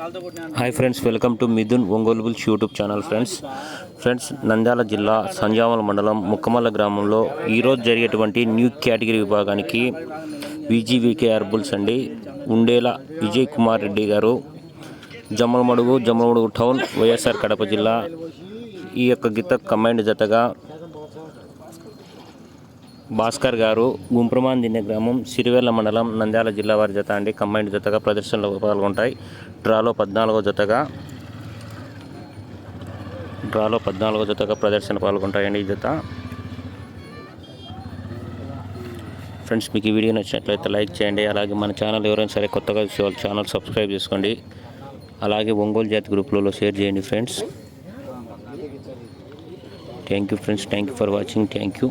Hi friends welcome to Mithun Ongole bulls YouTube channel friends. Friends Nandyal జిల్లా సంజామల మండలం ముక్కమల్ల గ్రామంలో ఈరోజు జరిగేటువంటి న్యూ కేటగిరీ విభాగానికి విజీవికేఆర్ బుల్స్ అండి. ఉండేల విజయ్ కుమార్ రెడ్డి గారు జమ్మలమడుగు జమ్మలమడుగు టౌన్ వైఎస్ఆర్ కడప జిల్లా ఈ యొక్క గీత కమాండ్ జతగా భాస్కర్ గారు గుంప్రమాన్ దిన్నె గ్రామం సిరివెల్ల మండలం నంద్యాల జిల్లా వారి జత అండి. కంబైండ్ జతగా ప్రదర్శనలో పాల్గొంటాయి. డ్రాలో పద్నాలుగో జతగా డ్రాలో పద్నాలుగో జతగా ప్రదర్శన పాల్గొంటాయండి ఈ జత. ఫ్రెండ్స్ మీకు ఈ వీడియో నచ్చినట్లయితే లైక్ చేయండి. అలాగే మన ఛానల్ ఎవరైనా సరే కొత్తగా చూసే వాళ్ళు ఛానల్ సబ్స్క్రైబ్ చేసుకోండి. అలాగే ఒంగోలు జాతి గ్రూప్లలో షేర్ చేయండి friends. Thank you friends. Thank you for watching. Thank you.